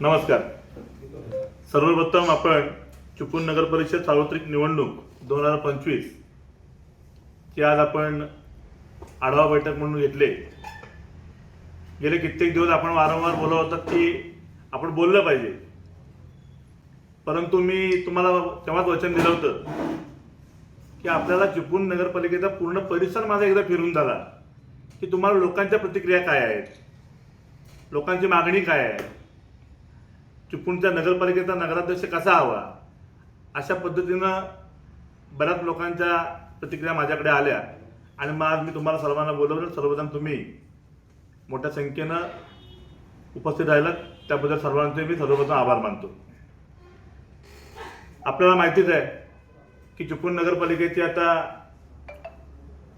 नमस्कार. सर्वप्रथम आपण चिपळूण नगर परिषद सार्वत्रिक निवडणूक दोन हजार पंचवीस ची आज आपण आढावा बैठक म्हणून घेतले. गेले कित्येक दिवस आपण वारंवार बोलत होतात की आपण बोललं पाहिजे. परंतु मी तुम्हाला तेव्हाच वचन दिलं होतं की आपल्याला चिपळूण नगरपालिकेचा पूर्ण परिसर माझा एकदा फिरून झाला की तुम्हाला लोकांच्या प्रतिक्रिया काय आहेत? लोकांची मागणी काय आहे? चिपळूणच्या नगरपालिकेचा नगराध्यक्ष कसा हवा? अशा पद्धतीनं बऱ्याच लोकांच्या प्रतिक्रिया माझ्याकडे आल्या. आणि मग आज मी तुम्हाला सर्वांना बोलवलं. सर्वजण तुम्ही मोठ्या संख्येनं उपस्थित राहिलात. त्याबद्दल सर्वांचे मी सर्वप्रथम आभार मानतो. आपल्याला माहितीच आहे की चिपळूण नगरपालिकेची आता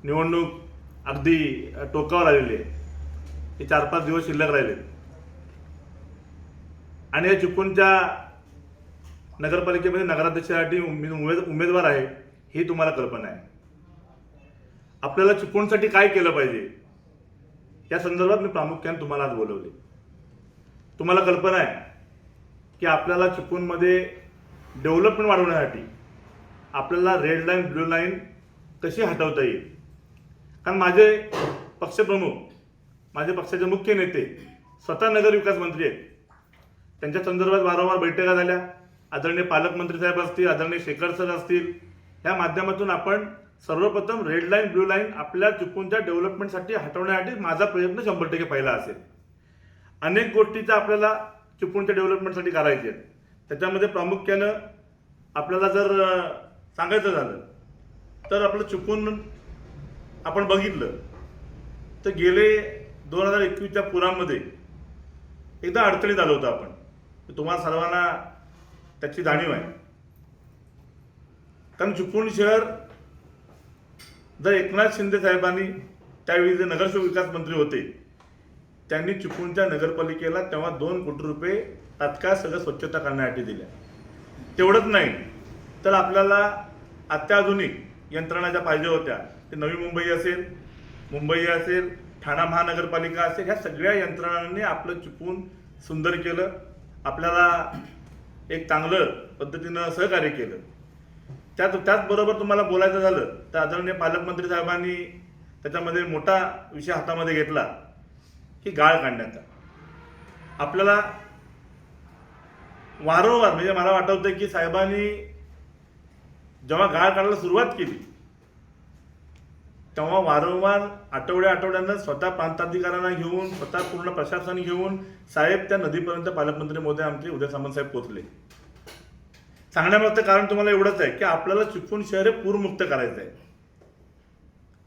निवडणूक अगदी टोकावर आलेली आहे. हे चार पाच दिवस शिल्लक राहिले आणि या चिपळूणच्या नगरपालिकेमध्ये नगराध्यक्षासाठी उमे- उमेद उमेदवार आहे ही तुम्हाला कल्पना आहे. आपल्याला चिपळूणसाठी काय केलं पाहिजे? या संदर्भात मी प्रामुख्याने तुम्हाला आज बोलवले. तुम्हाला कल्पना आहे की आपल्याला चिपळूणमध्ये डेव्हलपमेंट वाढवण्यासाठी आपल्याला रेड लाईन ब्लू लाईन कशी हटवता येईल? कारण माझे पक्षप्रमुख माझे पक्षाचे मुख्य नेते स्वतः नगर विकास मंत्री आहेत. त्यांच्या संदर्भात वारंवार बैठका झाल्या. आदरणीय पालकमंत्री साहेब असतील आदरणीय शेखर सर असतील. या माध्यमातून आपण सर्वप्रथम रेड लाईन ब्ल्यू लाईन आपल्या चुकूनच्या डेव्हलपमेंटसाठी हटवण्यासाठी माझा प्रयत्न शंभर टक्के पहिला असेल. अनेक गोष्टीचा आपल्याला चुकूनच्या डेव्हलपमेंटसाठी करायचे आहेत. त्याच्यामध्ये प्रामुख्यानं आपल्याला जर सांगायचं झालं तर आपलं चुकून आपण बघितलं तर गेले दोन हजार एकवीसच्या पुरामध्ये एकदा अडचणीत आलो होतो आपण. तुम्हाला सर्वांना त्याची जाणीव आहे. कारण चिपळूण शहर जर एकनाथ शिंदे साहेबांनी त्यावेळी जे नगरसेवक विकास मंत्री होते त्यांनी चिपळूणच्या नगरपालिकेला तेव्हा दोन कोटी रुपये तात्काळ सगळं स्वच्छता करण्यासाठी दिल्या तेवढंच नाही तर आपल्याला अत्याधुनिक यंत्रणा ज्या पाहिजे होत्या ते नवी मुंबई असेल मुंबई असेल ठाणा महानगरपालिका असेल ह्या सगळ्या यंत्रणांनी आपलं चिपळूण सुंदर केलं. आपल्याला एक चांगलं पद्धतीनं सहकार्य केलं. त्याच त्याचबरोबर तुम्हाला बोलायचं झालं तर आदरणीय पालकमंत्री साहेबांनी त्याच्यामध्ये मोठा विषय हातामध्ये घेतला की गाळ काढण्याचा. आपल्याला वारंवार म्हणजे मला वाटवतं की साहेबांनी जेव्हा गाळ काढायला सुरुवात केली तेव्हा वारंवार आठवड्या आठवड्यानं स्वतः प्रांताधिकाऱ्यांना घेऊन स्वतः पूर्ण प्रशासन घेऊन साहेब त्या नदीपर्यंत पालकमंत्री मोदी आमचे उदय सामंत साहेब पोहोचले. सांगण्यामागचं कारण तुम्हाला एवढंच आहे की आपल्याला चिपळूण शहर हे पूरमुक्त करायचं आहे.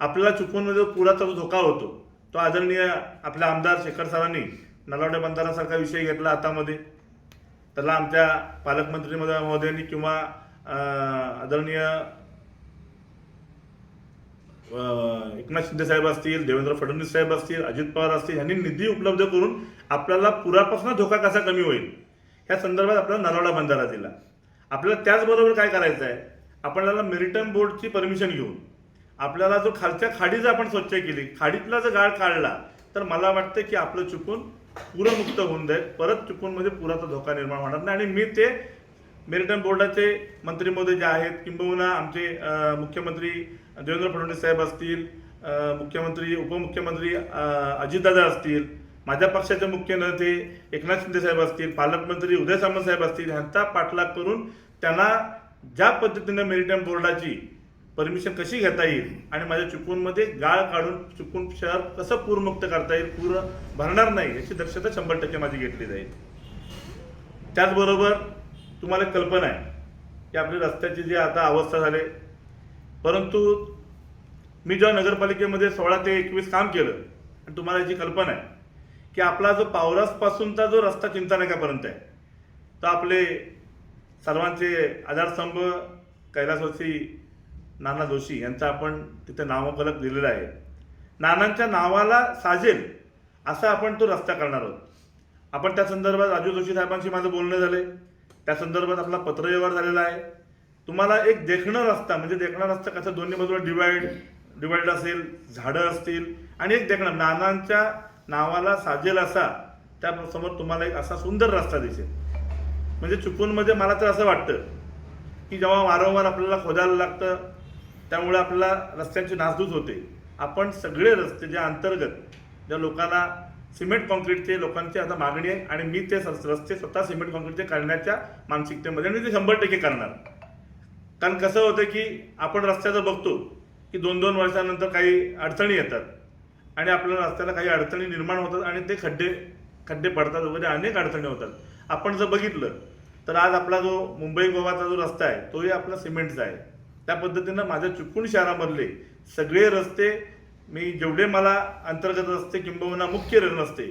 आपल्याला चिपळूणमध्ये जो पुराचा जो धोका होतो तो आदरणीय आपल्या आमदार शेखर सरांनी नलावडे बंधारासारखा विषय घेतला आतामध्ये. त्याला आमच्या पालकमंत्री महोदयांनी किंवा आदरणीय एकनाथ शिंदे साहेब असतील देवेंद्र फडणवीस साहेब असतील अजित पवार असतील यांनी निधी उपलब्ध करून आपल्याला पुरापासून धोका कसा कमी होईल? या संदर्भात आपल्याला नलावडा बंधारा दिला. आपल्याला त्याचबरोबर काय करायचं आहे आपल्याला मेरिटाईम बोर्डची परमिशन घेऊन आपल्याला जो खालच्या खाडी जर आपण स्वच्छ केली खाडीतला जर गाळ काढला तर मला वाटतं की आपलं चुकून पुरमुक्त होऊन जाईल. परत चुकूनमध्ये म्हणजे पुराचा धोका निर्माण होणार नाही. आणि मी ते मेरिटाईम बोर्डाचे मंत्री महोदय जे आहेत किंबहुना आमचे मुख्यमंत्री देवेंद्र फडणवीस साहेब असतील मुख्यमंत्री उपमुख्यमंत्री अजितदादा असतील माझ्या पक्षाचे मुख्य नेते एकनाथ शिंदे साहेब असतील पालकमंत्री उदय सामंत साहेब असतील ह्यांचा पाठलाग करून त्यांना ज्या पद्धतीनं मेरिटाईम बोर्डाची परमिशन कशी घेता येईल आणि माझ्या चुकूनमध्ये गाळ काढून चुकून शहर कसं पूरमुक्त करता येईल पूर भरणार नाही याची दक्षता शंभर टक्के माझी घेतली जाईल. त्याचबरोबर तुम्हाला एक कल्पना आहे की आपली रस्त्याची जी आता अवस्था झाली परंतु मी जेव्हा नगरपालिकेमध्ये सोळा ते एकवीस काम केलं आणि तुम्हाला याची कल्पना आहे की आपला जो पावरासपासूनचा जो रस्ता चिंतानकापर्यंत आहे तो आपले सर्वांचे आधारस्तंभ कैलासवासी नाना जोशी यांचा आपण तिथे नामफलक दिलेला आहे. नानांच्या नावाला साजेल असा आपण तो रस्ता करणार आहोत. आपण त्या संदर्भात राजू जोशी साहेबांशी माझं बोलणं झालंय. त्या संदर्भात आपला पत्रव्यवहार झालेला आहे. तुम्हाला एक देखणं रस्ता म्हणजे देखणा रस्ता कसं दोन्ही बाजूला डिवाइड डिवाइड असेल झाडं असतील आणि एक देखणं नानांच्या नावाला साजेल असा त्या समोर तुम्हाला एक असा सुंदर रस्ता दिसेल. म्हणजे चुकूनमध्ये मला तर असं वाटतं की जेव्हा वारंवार आपल्याला खोदायला लागतं त्यामुळे आपल्याला रस्त्यांची नासधूस होते. आपण सगळे रस्ते ज्या अंतर्गत ज्या लोकांना सिमेंट कॉन्क्रीटचे लोकांची आता मागणी आहे आणि मी ते स- रस्ते स्वतः सिमेंट कॉन्क्रीटचे करण्याच्या मानसिकतेमध्ये आणि ते शंभर टक्के करणार. कारण कसं होतं की आपण रस्त्याचं बघतो की दोन दोन वर्षानंतर काही अडचणी येतात आणि आपल्या रस्त्याला काही अडचणी निर्माण होतात आणि ते खड्डे खड्डे पडतात वगैरे अनेक अडचणी होतात. आपण जर बघितलं तर आज आपला जो मुंबई गोवाचा जो रस्ता आहे तोही आपला सिमेंटचा आहे. त्या पद्धतीनं माझ्या चुकून शहरामधले सगळे रस्ते मी जेवढे मला अंतर्गत रस्ते किंबहुना मुख्य रस्ते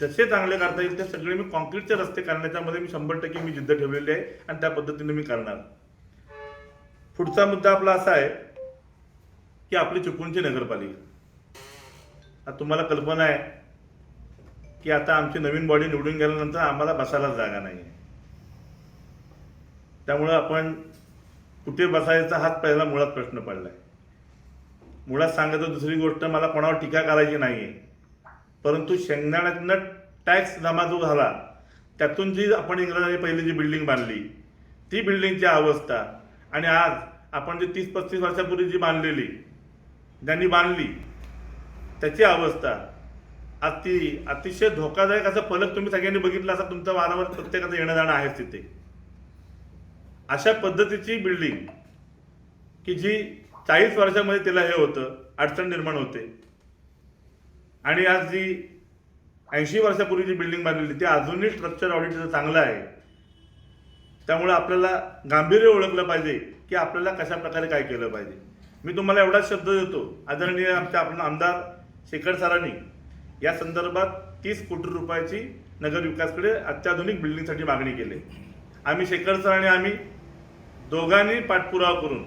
जसे चांगले करता येईल ते सगळे मी कॉन्क्रीटचे रस्ते करण्याच्यामध्ये मी शंभर टक्के मी जिद्द ठेवलेली आहे आणि त्या पद्धतीने मी करणार. पुढचा मुद्दा आपला असा आहे की आपली चिपळूणची नगरपालिका. आता तुम्हाला कल्पना आहे की आता आमची नवीन बॉडी निवडून गेल्यानंतर आम्हाला बसायला जागा नाही त्यामुळं आपण कुठे बसायचा हाच पहिला मुळात प्रश्न पडला आहे मुळात सांगायचं दुसरी गोष्ट मला कोणावर टीका करायची नाही आहे परंतु शेंगदाण्यातनं टॅक्स जमा जो झाला त्यातून जी आपण इंग्रजांनी पहिली जी बिल्डिंग बांधली ती बिल्डिंगची अवस्था आणि आज आपण जी तीस पस्तीस वर्षापूर्वी जी बांधलेली ज्यांनी बांधली त्याची अवस्था अति अतिशय धोकादायक असा फलक तुम्ही सगळ्यांनी बघितला असा तुमचा वारंवार प्रत्येकाचं येणं जाणं आहेच तिथे. अशा पद्धतीची बिल्डिंग की जी चाळीस वर्षामध्ये तिला हे होतं अडचण निर्माण होते. आणि आज जी ऐंशी वर्षापूर्वी जी बिल्डिंग बांधलेली ती अजूनही स्ट्रक्चर ऑडिट चांगलं आहे. त्यामुळे आपल्याला गांभीर्य ओळखलं पाहिजे की आपल्याला कशा प्रकारे काय केलं पाहिजे. मी तुम्हाला एवढाच शब्द देतो. आदरणीय आमच्या आपण आमदार शेखर सरांनी या संदर्भात तीस कोटी रुपयाची नगरविकासकडे अत्याधुनिक बिल्डिंगसाठी मागणी केली. आम्ही शेखर सर आणि आम्ही दोघांनी पाठपुरावा करून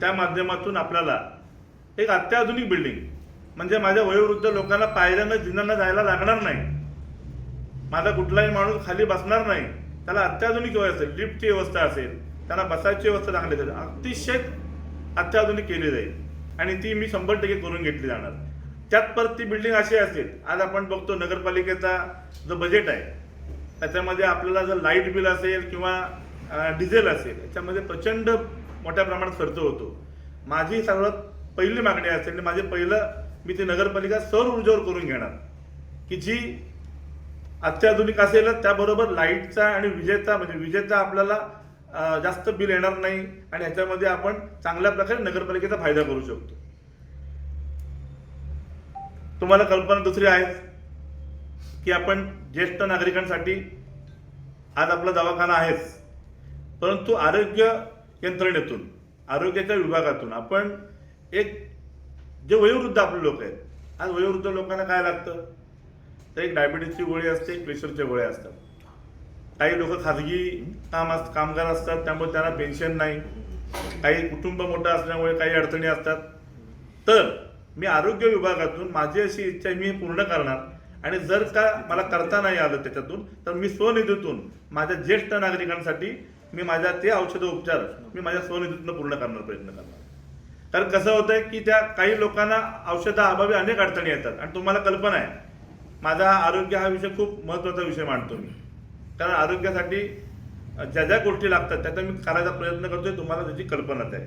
त्या माध्यमातून आपल्याला एक अत्याधुनिक बिल्डिंग म्हणजे माझ्या वयोवृद्ध लोकांना पायऱ्यानं जिन्यांना जायला लागणार नाही. माझा कुठलाही माणूस खाली बसणार नाही. त्याला अत्याधुनिक व्यवस्था असेल लिफ्टची व्यवस्था असेल त्याला बसायची व्यवस्था चांगली असेल अतिशय अत्याधुनिक केली जाईल. आणि ती मी शंभर टक्के करून घेतली जाणार. त्यात परत ती बिल्डिंग अशी असेल आज आपण बघतो नगरपालिकेचा जो बजेट आहे त्याच्यामध्ये आपल्याला जर लाइट बिल असेल किंवा डिझेल असेल याच्यामध्ये प्रचंड मोठ्या प्रमाणात खर्च होतो. माझी सर्वात पहिली मागणी असेल आणि माझे पहिलं मी ती नगरपालिका सौर ऊर्जेवर करून घेणार की जी अत्याधुनिक असेल त्याबरोबर लाईटचा आणि विजेचा म्हणजे विजेचा आपल्याला जास्त बिल येणार नाही आणि ह्याच्यामध्ये आपण चांगल्या प्रकारे नगरपालिकेचा फायदा करू शकतो. तुम्हाला कल्पना दुसरी आहे की आपण ज्येष्ठ नागरिकांसाठी आज आपला दवाखाना आहेच परंतु आरोग्य यंत्रणेतून आरोग्याच्या विभागातून आपण एक जे वयोवृद्ध आपले लोक आहेत आज वयोवृद्ध लोकांना काय लागतं? तर एक डायबिटीसची गोळी असते एक प्रेशरच्या गोळ्या असतात. काही लोक खाजगी काम अस कामगार असतात त्यामुळे त्यांना पेन्शन नाही. काही कुटुंब मोठं असल्यामुळे काही अडचणी असतात. तर मी आरोग्य विभागातून माझी अशी इच्छा आहे, मी पूर्ण करणार. आणि जर का मला करता नाही आलं त्याच्यातून तर मी स्वनिधीतून माझ्या ज्येष्ठ नागरिकांसाठी मी माझ्या ते औषध उपचार मी माझ्या स्वनिधीतून पूर्ण करण्याचा प्रयत्न करणार. कारण कसं होतंय की त्या काही लोकांना औषधाअभावी अनेक अडचणी येतात. आणि तुम्हाला कल्पना आहे माझा आरोग्य हा विषय खूप महत्त्वाचा विषय मानतो मी. कारण आरोग्यासाठी ज्या ज्या गोष्टी लागतात त्याचा मी करायचा प्रयत्न करतोय तुम्हाला त्याची कल्पनाच आहे.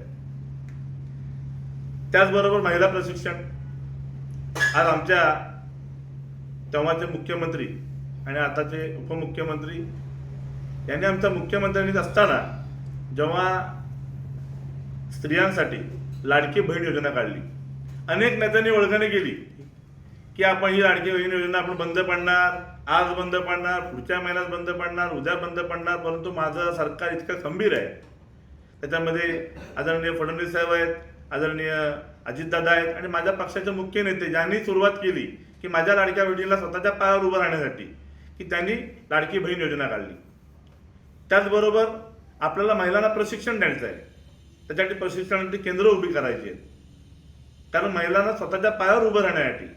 त्याचबरोबर महिला प्रशिक्षण. आज आमच्या तेव्हाचे मुख्यमंत्री आणि आताचे उपमुख्यमंत्री यांनी आमच्या मुख्यमंत्र्यांनी असताना जेव्हा स्त्रियांसाठी लाडकी बहीण योजना काढली अनेक नेत्यांनी ओळखणी केली. की आपण ही लाडकी बहीण योजना आपण बंद पडणार आज बंद पडणार पुढच्या महिन्यात बंद पडणार उद्या बंद पडणार परंतु माझं सरकार इतकं खंबीर आहे. त्याच्यामध्ये आदरणीय फडणवीस साहेब आहेत आदरणीय अजितदादा आहेत आणि माझ्या पक्षाचे मुख्य नेते ज्यांनी सुरुवात केली की माझ्या लाडक्या बहिणीला स्वतःच्या पायावर उभं राहण्यासाठी की त्यांनी लाडकी बहीण योजना काढली. त्याचबरोबर आपल्याला महिलांना प्रशिक्षण द्यायचं आहे. त्याच्यासाठी प्रशिक्षणासाठी केंद्र उभी करायची आहेत. कारण महिलांना स्वतःच्या पायावर उभं राहण्यासाठी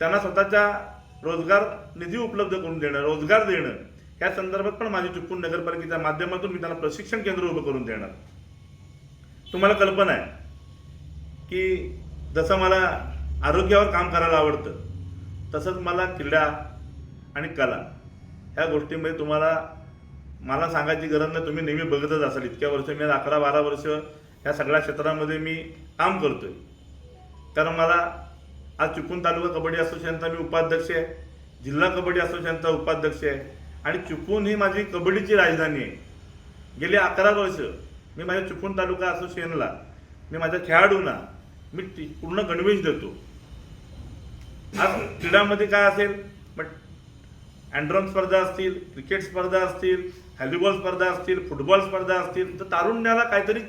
त्यांना स्वतःच्या रोजगार निधी उपलब्ध करून देणं रोजगार देणं या संदर्भात पण माझी चुकून नगरपालिकेच्या माध्यमातून मी त्यांना प्रशिक्षण केंद्र उभं करून देणार. तुम्हाला कल्पना आहे की जसं मला आरोग्यावर काम करायला आवडतं तसंच मला क्रीडा आणि कला ह्या गोष्टीमध्ये तुम्हाला मला सांगायची गरज नाही तुम्ही नेहमी बघतच असाल. इतक्या वर्ष मी अकरा बारा वर्ष ह्या सगळ्या क्षेत्रामध्ये मी काम करतोय. कारण मला आज चिपळूण तालुका कबड्डी असोसिएशनचा मी उपाध्यक्ष आहे जिल्हा कबड्डी असोसिएशनचा उपाध्यक्ष आहे आणि चिपळूण ही माझी कबड्डीची राजधानी आहे. गेली अकरा वर्ष मी माझ्या चिपळूण तालुका असोसिएशनला मी माझ्या खेळाडूंना मी पूर्ण गणवेश देतो. आज क्रीडामध्ये काय असेल? बट अँड्रॉन स्पर्धा असतील क्रिकेट स्पर्धा असतील हॅलीबॉल स्पर्धा असतील फुटबॉल स्पर्धा असतील तर तारुण्याला काहीतरी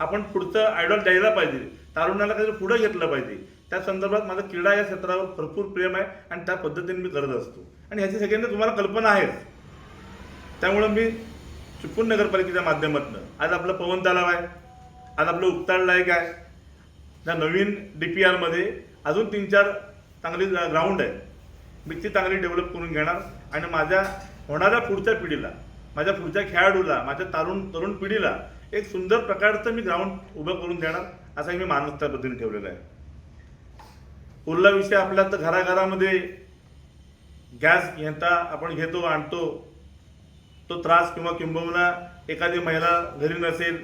आपण पुढचं आयडॉल द्यायला पाहिजे. तारुण्याला काहीतरी पुढं घेतलं पाहिजे. त्या संदर्भात माझं क्रीडा या क्षेत्रावर भरपूर प्रेम आहे आणि त्या पद्धतीने मी करत असतो. आणि ह्याची सगळ्यांना तुम्हाला कल्पना आहेच. त्यामुळं मी चिपळूण नगरपालिकेच्या माध्यमातून आज आपलं पवन तलाव आहे आज आपलं उक्ताड लायक आहे त्या नवीन डी पी आरमध्ये अजून तीन चार चांगली ग्राउंड आहे. मी ती चांगली डेव्हलप करून घेणार आणि माझ्या होणाऱ्या पुढच्या पिढीला माझ्या पुढच्या खेळाडूला माझ्या तरुण तरुण पिढीला एक सुंदर प्रकारचं मी ग्राउंड उभं करून देणार असं मी मानस त्या पद्धतीने आहे. उरला विषय आपल्या तर घराघरामध्ये गॅस घेता आपण घेतो आणतो. तो त्रास किंवा किंबहुना एखादी महिला घरी नसेल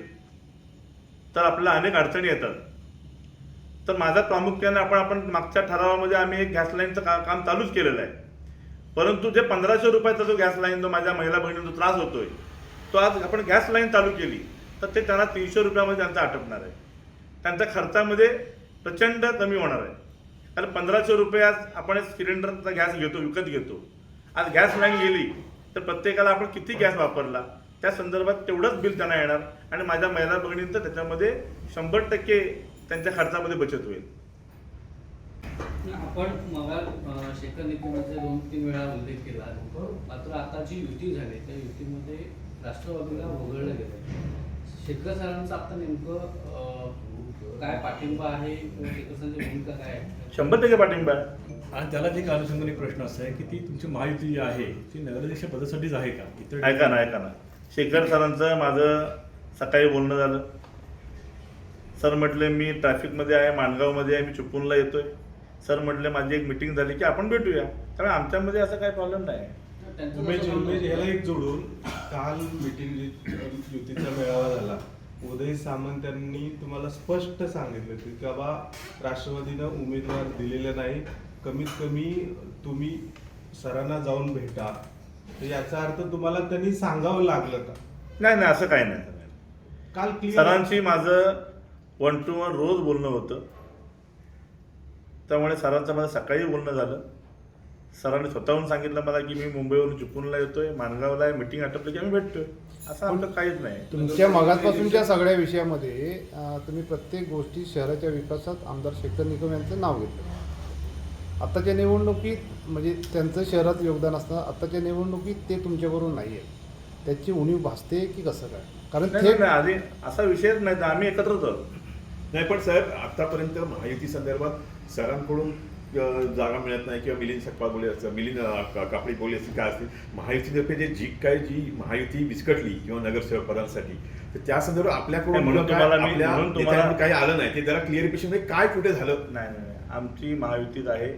तर आपल्याला अनेक अडचणी येतात. तर माझा प्रामुख्याने आपण आपण मागच्या ठरावामध्ये आम्ही एक गॅस लाईनचं का काम चालूच केलेलं आहे. परंतु जे पंधराशे रुपयाचा जो गॅस लाईन जो माझ्या महिला बहिणींचा त्रास होतोय तो आज आपण गॅस लाईन चालू केली तर ते त्यांना तीनशे रुपयामध्ये त्यांचा आटपणार आहे. त्यांच्या खर्चामध्ये प्रचंड कमी होणार आहे. कारण पंधराशे रुपये आज आपण सिलेंडरचा गॅस घेतो विकत घेतो. आज गॅस लाईन गेली तर प्रत्येकाला आपण किती गॅस वापरला? त्या संदर्भात तेवढंच बिल त्यांना येणार आणि माझ्या महिला बहिणींचं त्याच्यामध्ये शंभर टक्के त्यांच्या खर्चामध्ये बचत होईल. आपण मगा शेखर निकमाचा दोन तीन वेळा उल्लेख केला. मात्र आता जी युती झाली त्या युतीमध्ये राष्ट्रवादीला वगळलं गेलं शेखर सरांचं आता नेमकं काय पाठिंबा आहे? भूमिका काय शंभर टक्के पाठिंबा आहे. आणि त्याला एक अनुषंगाने प्रश्न असा आहे की ती तुमची महायुती जी आहे ती नगराध्यक्ष पदासाठीच आहे का? इतर ऐका ना ऐका ना. शेखर सरांचं माझं सकाळी बोलणं झालं. सर म्हटले मी ट्रॅफिकमध्ये आहे माणगावमध्ये आहे मी चिपळूणला येतोय. सर म्हटले माझी एक मिटिंग झाली की आपण भेटूया. त्यामुळे आमच्यामध्ये असा काही प्रॉब्लेम नाही उमेश उमेश ह्याला एक जोडून काल मीटिंग युतीचा मेळावा झाला. उदय सामंत यांनी तुम्हाला स्पष्ट सांगितलं की का बा राष्ट्रवादीनं उमेदवार दिलेले नाही. कमीत कमी तुम्ही सरांना जाऊन भेटा. तर याचा अर्थ तुम्हाला त्यांनी सांगावं लागलं का? नाही नाही असं काही नाही. काल सरांशी माझं वन टू वन रोज बोलणं होतं. त्यामुळे सरांचं माझं सकाळी बोलणं झालं. सरांनी स्वतःहून सांगितलं मला की मी मुंबईवरून चिपळूणला येतोय मानगावला आहे मिटिंग आटपली की आम्ही भेटतोय. असं आपलं काहीच नाही. तुमच्या मगाचपासूनच्या सगळ्या विषयामध्ये अं, तुम्ही प्रत्येक गोष्टी शहराच्या विकासात आमदार शेखर निकम यांचं नाव घेतलं. आत्ताच्या निवडणुकीत म्हणजे त्यांचं शहरात योगदान असतं आत्ताच्या निवडणुकीत ते तुमच्याबरोबर नाही आहे त्याची उणीव भासते की कसं काय? कारण नाही, थेट नाही, आधी असा विषयच नाही तर आम्ही एकत्रच आहोत नाही पण साहेब आतापर्यंत महायुती संदर्भात सरांकडून जागा मिळत नाही किंवा मिलिंद सकपाळ बोले असतं मिलिंद कापडी बोले असतील काय असतील महायुतीतर्फे जे जी काय जी महायुती विस्कटली किंवा नगरसेवक पदांसाठी तर त्या संदर्भात आपल्याकडून काही आलं नाही ते जरा क्लिअरिफिकेशन म्हणजे काय कुठे झालं? नाही नाही नाही. आमची महायुतीत आहे.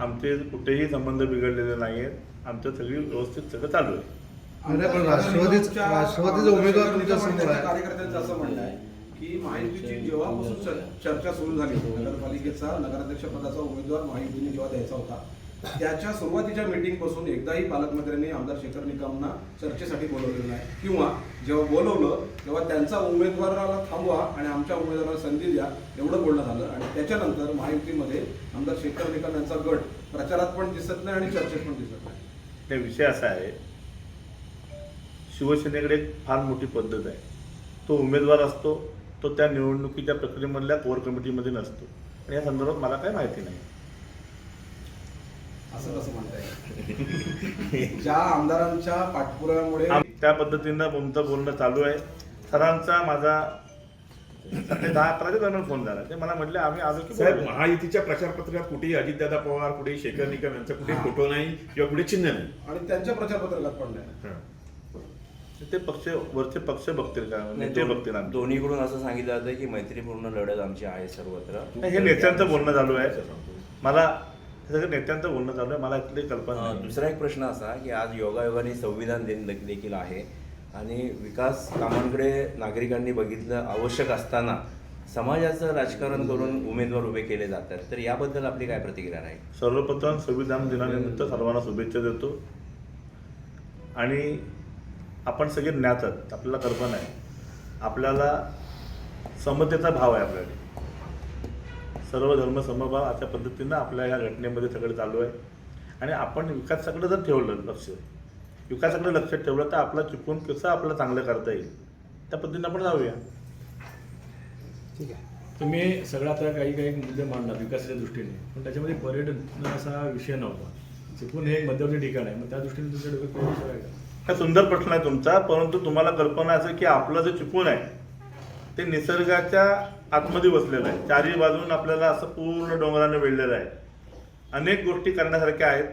आमचे कुठेही संबंध बिघडलेले नाही आहेत आमचं सगळी व्यवस्थित सगळं चालू आहे. राष्ट्रवादीच- राष्ट्रवादीचा उमेदवार तुमच्यासमोर आहे. कार्यकर्त्यांचं असं म्हणणं आहे. की महायुतीची जेव्हापासून चर- चर्चा सुरू झाली नगरपालिकेचा नगराध्यक्ष पदाचा उमेदवार महायुतीने जेव्हा द्यायचा होता त्याच्या सुरुवातीच्या मीटिंगपासून एकदाही पालकमंत्र्यांनी आमदार शेखर निकमना चर्चेसाठी बोलवलेलं नाही. किंवा जेव्हा बोलवलं तेव्हा त्यांचा उमेदवाराला थांबवा आणि आमच्या उमेदवाराला संधी द्या एवढं बोलणं झालं. आणि त्याच्यानंतर महायुतीमध्ये आमदार शेखर निकम यांचा गट प्रचारात पण दिसत नाही आणि चर्चेत पण दिसत नाही. ते विषय असा आहे शिवसेनेकडे एक फार मोठी पद्धत आहे. तो उमेदवार असतो तो त्या निवडणुकीच्या प्रक्रियेमधल्या कोर कमिटीमध्ये नसतो. आणि या संदर्भात मला काही माहिती नाही. असं कसं म्हणताय? ज्या आमदारांच्या पाठपुराव्यामुळे आम- त्या पद्धतीनं तुमचं बोलणं चालू आहे. सरांचा माझा दहा अकराच्या दरम्यान फोन झाला. ते मला म्हटले आम्ही आलो की साहेब. महायुतीच्या प्रचार पत्रकात कुठेही अजितदादा पवार कुठेही शेखर निकम यांचा कुठे फोटो नाही किंवा कुठे चिन्ह नाही. आणि त्यांच्या प्रचारपत्रकात पण नाही. हां. ते पक्ष वरचे पक्ष बघतील का? नेते बघतील. दोन्हीकडून असं सांगितलं जातं की मैत्रीपूर्ण लढत आमची आहे सर्वत्र. नाही, हे नेत्यांचं बोलणं चालू आहे. मला सगळं नेत्यांचं बोलणं चालू आहे. मला यातली कल्पना. दुसरा एक प्रश्न असा की आज योगायोगाने संविधान दिन देखील आहे. आणि विकास कामांकडे नागरिकांनी बघितलं आवश्यक असताना समाजाचं राजकारण करून उमेदवार उभे केले जातात. तर याबद्दल आपली काय प्रतिक्रिया राहील? सर्वप्रथम संविधान दिनानिमित्त सर्वांना शुभेच्छा देतो. आणि आपण सगळे ज्ञात आहात आपल्याला कल्पना आहे आपल्याला समतेचा भाव आहे आपल्याकडे. सर्व धर्म समभाव अशा पद्धतीनं आपल्या या घटनेमध्ये सगळं चालू आहे. आणि आपण विकासाकडे जर ठेवलं लक्ष विकासाकडे लक्ष ठेवलं तर आपला चुकून कसं आपलं चांगलं करता येईल. त्या पद्धतीनं आपण जाऊया. ठीक आहे. तुम्ही सगळा आता काही काही मुद्दे मांडला विकासाच्या दृष्टीने. पण त्याच्यामध्ये पर्यटन असा विषय नव्हता. चुकून हे एक मध्यवर्ती ठिकाण आहे. मग त्या दृष्टीने तुमच्या डोक्यात काही आहे? का हा सुंदर प्रश्न आहे तुमचा परंतु तुम्हाला कल्पना असेल की आपलं जे चिपून आहे ते निसर्गाच्या आतमध्ये बसलेलं आहे. चारी बाजून आपल्याला असं पूर्ण डोंगराने वेढलेलं आहे. अनेक गोष्टी करण्यासारख्या आहेत.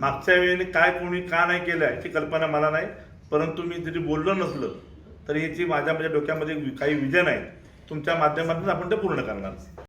मागच्या वेळेने काय कोणी का नाही केलं याची कल्पना मला नाही. परंतु मी जरी बोललो नसलं तरी याची माझ्या माझ्या डोक्यामध्ये काही विजन आहे. तुमच्या माध्यमातून आपण ते पूर्ण करणार.